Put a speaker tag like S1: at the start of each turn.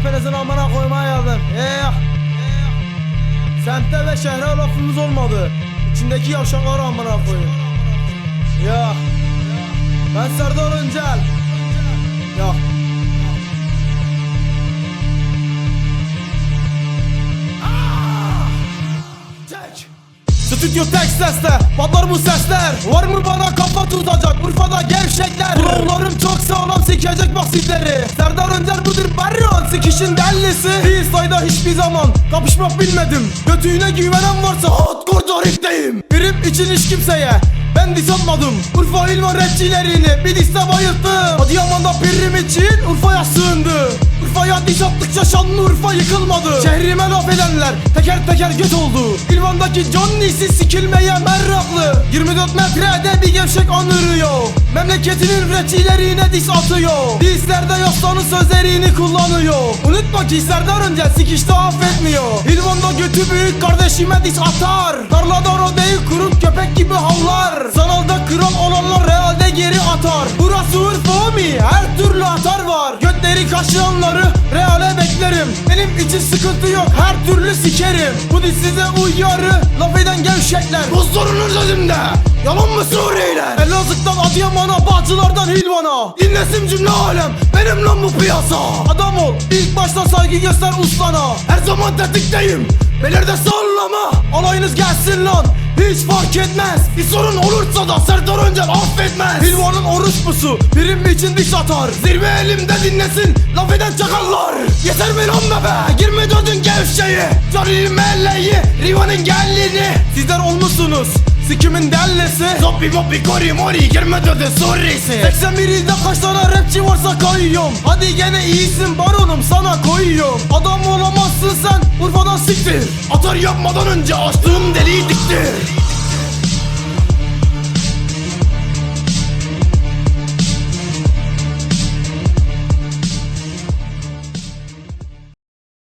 S1: hepinizin amına koymaya geldim. Eh. Semte ve şehre lafımız olmadı. İçindeki yavşakları amına koyun. Ya. Ben Serdar Öncel. Ya. Stüdyo tek sesle patlar bu sesler Var mı bana kafa tutacak Urfa'da gevşekler Flowlarım çok sağlam sikecek basitleri Sikişin dellisi. Değil sayda hiçbir zaman. Kapışmak bilmedim. Götüğüne güvenen varsa hot kurtarıktayım Birim için hiç kimseye ben diss atmadım. Urfa ilman rapçilerini bir diste bayılttım. Adıyaman'da pirim için Urfa'ya sığındı. Urfa'ya diş attıkça Şanlıurfa yıkılmadı. Şehrime laf edenler teker teker göt oldu. İlvan'daki Johnny'si sikilmeye meraklı 24 metrede bir gevşek anırıyor Memleketinin rapçilerine diss atıyor. Disslerde Yossan'ın sözlerini kullanıyor. Unutma ki Serdar önce sikişte affetmiyor. İlvan'da götü büyük kardeşime diss atar. Tarlada rodeyi kurup köpek gibi havlar. Sanalda kral olanlar realde geri atar. Burası Urfa mi? Her türlü atar var Götleri kaşıyanları reale beklerim. Benim için sıkıntı yok her türlü sikerim. Bu diz size uyarı laf eden gevşekler. Huzurunuz önümde Yalan mı Suriyeliler? Elazığ'dan Adıyaman'a Bağcılardan Hilvan'a. Dinlesin cümle alem benim lan bu piyasa. Adam ol ilk başta saygı göster ustana Her zaman tetikteyim. Belirde sallama. Alayınız gelsin lan hiç fark etmez. Bir sorun olursa da Serdar Öncel affetmez. Hilvanın orospusu Birim için diş atar Zirve elimde dinlesin Laf eden çakallar. Yeter mi lan be be. Girme döndün gevşeyi Carilim melleyi Rivanın gellini Sizler olmuşsunuz Sikimin dellesi Zoppi moppi kori mori Girme döndün surisi 81 ilde kaç tane rapçi varsa kayıyorum. Hadi gene iyisin baronum sana koyuyorum. Adam olamazsın sen Urfa'dan siktir. Atar yapmadan önce açtığım deliği diktir